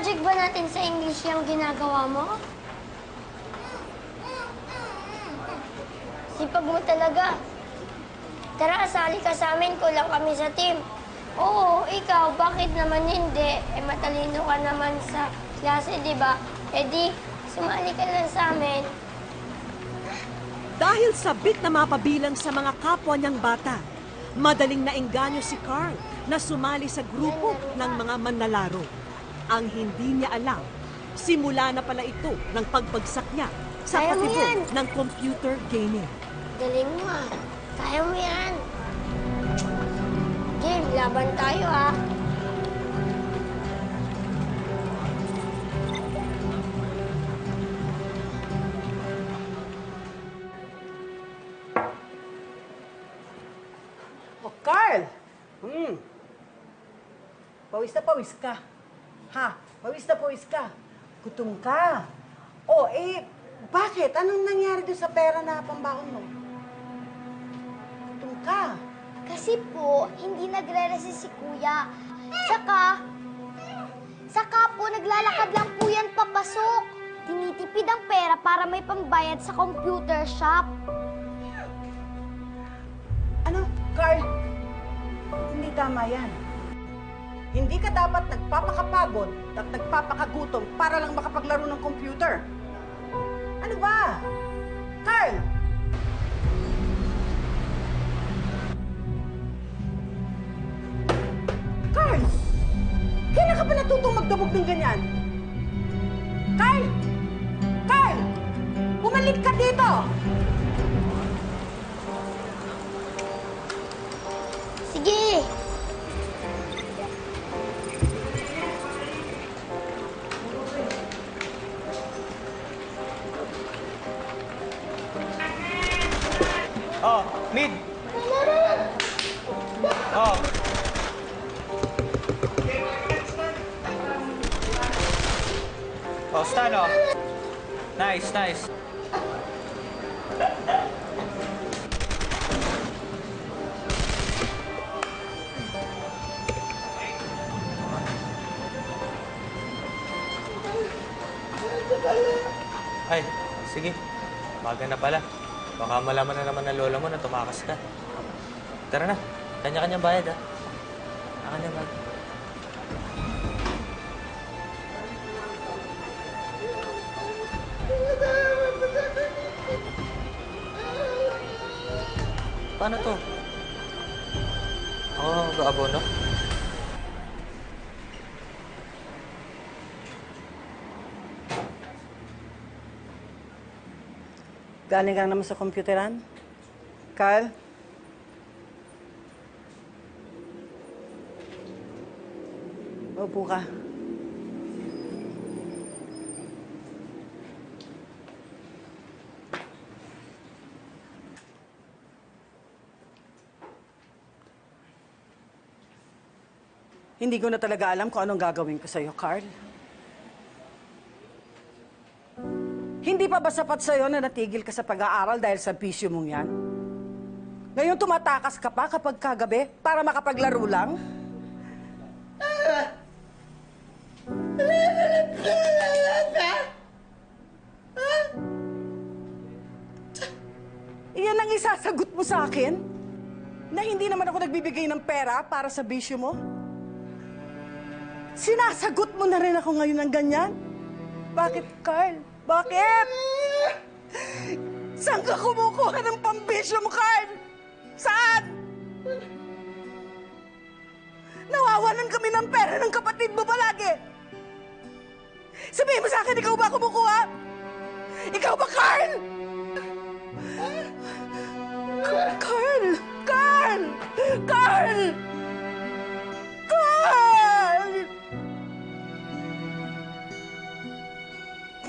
project ba natin sa English yung ginagawa mo? Sipag mo talaga. Tara, sali ka sa amin. Kulang kami sa team. Oo, ikaw, bakit naman hindi? Eh, matalino ka naman sa klase, di ba? Eh di, sumali ka lang sa amin. Dahil sabik na mapabilang sa mga kapwa niyang bata, madaling naengganyo si Carl na sumali sa grupo ng mga manlalaro. Ang hindi niya alam, simula na pala ito ng pagbagsak niya sa Kaya mo patibong yan. ng computer gaming. Galing mo ah. Kaya mo yan. Game, laban tayo ah. Oh, Carl! Hmm. Pawis na pawis ka. Ha? Pawis na pawis ka. Gutom ka. Oh, eh, bakit? Anong nangyari doon sa pera na pambaon mo? Gutom ka. Kasi po, hindi nagre-resist si kuya. Saka, saka po, naglalakad lang po yan papasok. Tinitipid ang pera para may pambayad sa computer shop. Ano, Carl? Hindi tama yan. Hindi ka dapat nagpapakapagod at nagpapakagutom para lang makapaglaro ng computer. Ano ba? Carl! Carl! Kailan ka ba natutong magdabog ng ganyan? Carl! Carl! Bumalik ka dito! Mid. Oh. Oh, stun, oh. Nice, nice. Ay, sige. Baga na pala. Baka malaman na naman ng lola mo na tumakas ka. Tara na. Kanya-kanyang bayad, ha? Kanya-kanyang bayad. Paano to? Ako oh, mag-abono? Galing ka na naman sa computeran? Carl? Upo ka. Hindi ko na talaga alam kung anong gagawin ko sa'yo, Carl. Hindi pa ba sapat sa'yo na natigil ka sa pag-aaral dahil sa bisyo mong yan? Ngayon tumatakas ka pa kapag kagabi para makapaglaro lang? Iyan ang isasagot mo sa akin? Na hindi naman ako nagbibigay ng pera para sa bisyo mo? Sinasagot mo na rin ako ngayon ng ganyan? Bakit, Carl? Bakit? Saan ka kumukuha ng pambisyo mo, Carl? Saan? Nawawalan kami ng pera ng kapatid mo palagi. Sabihin mo sa akin, ikaw ba kumukuha? Ikaw ba, Carl?